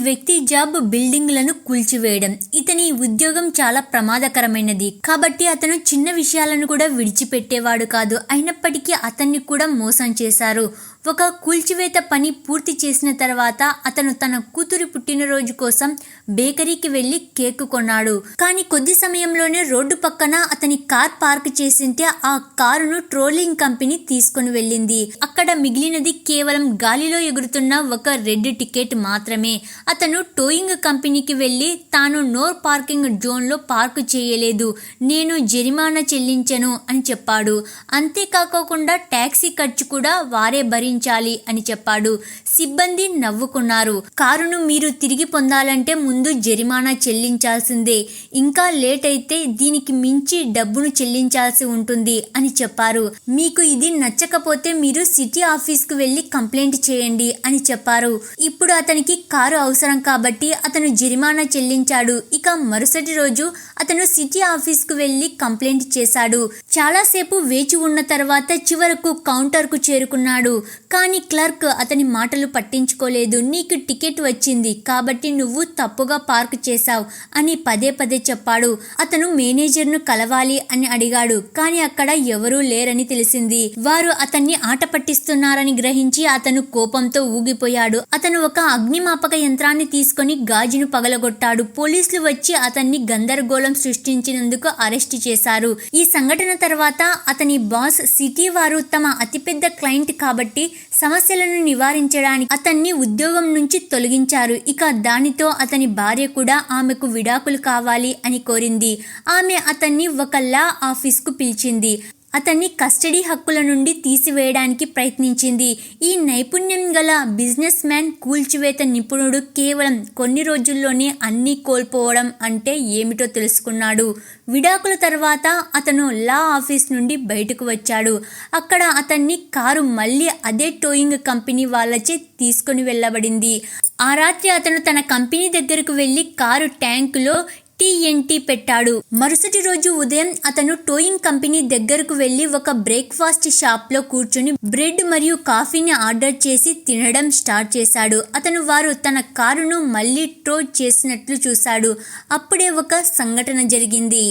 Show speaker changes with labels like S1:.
S1: వ్యక్తి జాబ్ బిల్డింగ్లను కూల్చివేయడం. ఇతని ఉద్యోగం చాలా ప్రమాదకరమైనది. కాబట్టి అతను చిన్న విషయాలను కూడా విడిచిపెట్టేవాడు కాదు. అయినప్పటికీ అతన్ని కూడా మోసం చేశారు. ఒక కూల్చివేత పని పూర్తి చేసిన తర్వాత అతను తన కూతురి పుట్టినరోజు కోసం బేకరీకి వెళ్ళి కేక్ కొన్నాడు. కానీ కొద్ది సమయంలోనే రోడ్డు పక్కన అతని కార్ పార్క్ చేసింటే ఆ కారును ట్రోలింగ్ కంపెనీ తీసుకుని వెళ్ళింది. అక్కడ మిగిలినది కేవలం గాలిలో ఎగురుతున్న ఒక రెడ్ టికెట్ మాత్రమే. అతను టోయింగ్ కంపెనీకి వెళ్ళి తాను నో పార్కింగ్ జోన్లో పార్క్ చేయలేదు. నేను జరిమానా చెల్లించను అని చెప్పాడు. అంతేకాకుండా ట్యాక్సీ ఖర్చు కూడా వారే భరి భరించాలి అని చెప్పాడు. సిబ్బంది నవ్వుకున్నారు. కారును మీరు తిరిగి పొందాలంటే ముందు జరిమానా చెల్లించాల్సిందే. ఇంకా లేట్ అయితే దీనికి మించి డబ్బును చెల్లించాల్సి ఉంటుంది అని చెప్పారు. మీకు ఇది నచ్చకపోతే మీరు సిటీ ఆఫీస్కు వెళ్ళి కంప్లైంట్ చేయండి అని చెప్పారు. ఇప్పుడు అతనికి కారు అవసరం కాబట్టి అతను జరిమానా చెల్లించాడు. ఇక మరుసటి రోజు అతను సిటీ ఆఫీస్కు వెళ్ళి కంప్లైంట్ చేశాడు. చాలాసేపు వేచి ఉన్న తర్వాత చివరకు కౌంటర్కు చేరుకున్నాడు. కానీ క్లర్క్ అతని మాటలు పట్టించుకోలేదు. నీకు టికెట్ వచ్చింది. కాబట్టి నువ్వు తప్పుగా పార్క్ చేశావు అని పదే పదే చెప్పాడు. అతను మేనేజర్ను కలవాలి అని అడిగాడు. కానీ అక్కడ ఎవరూ లేరని తెలిసింది. వారు అతన్ని ఆట పట్టిస్తున్నారని గ్రహించి అతను కోపంతో ఊగిపోయాడు. అతను ఒక అగ్నిమాపక యంత్రాన్ని తీసుకొని గాజును పగలగొట్టాడు. పోలీసులు వచ్చి అతన్ని గందరగోళం సృష్టించినందుకు అరెస్ట్ చేశారు. ఈ సంఘటన తర్వాత అతని బాస్ సిటీ వారు తమ అతిపెద్ద క్లయింట్ కాబట్టి సమస్యలను నివారించడానికి అతన్ని ఉద్యోగం నుంచి తొలగించారు. ఇక దానితో అతని భార్య కూడా ఆమెకు విడాకులు కావాలి అని కోరింది. ఆమె అతన్ని ఒక లా ఆఫీస్కు పిలిచింది. అతన్ని కస్టడీ హక్కుల నుండి తీసివేయడానికి ప్రయత్నించింది. ఈ నైపుణ్యం గల బిజినెస్ మ్యాన్ కూల్చివేత నిపుణుడు కేవలం కొన్ని రోజుల్లోనే అన్నీ కోల్పోవడం అంటే ఏమిటో తెలుసుకున్నాడు. విడాకుల తర్వాత అతను లా ఆఫీస్ నుండి బయటకు వచ్చాడు. అక్కడ అతన్ని కారు మళ్ళీ అదే టోయింగ్ కంపెనీ వాళ్ళచే తీసుకొని వెళ్ళబడింది. ఆ రాత్రి అతను తన కంపెనీ దగ్గరకు వెళ్ళి కారు ట్యాంకులో టీఎన్టీ పెట్టాడు. మరుసటి రోజు ఉదయం అతను టోయింగ్ కంపెనీ దగ్గరకు వెళ్ళి ఒక బ్రేక్ఫాస్ట్ షాప్లో కూర్చుని బ్రెడ్ మరియు కాఫీని ఆర్డర్ చేసి తినడం స్టార్ట్ చేశాడు. అతను వారు తన కారును మళ్ళీ టో చేసినట్లు చూశాడు. అప్పుడే ఒక సంఘటన జరిగింది.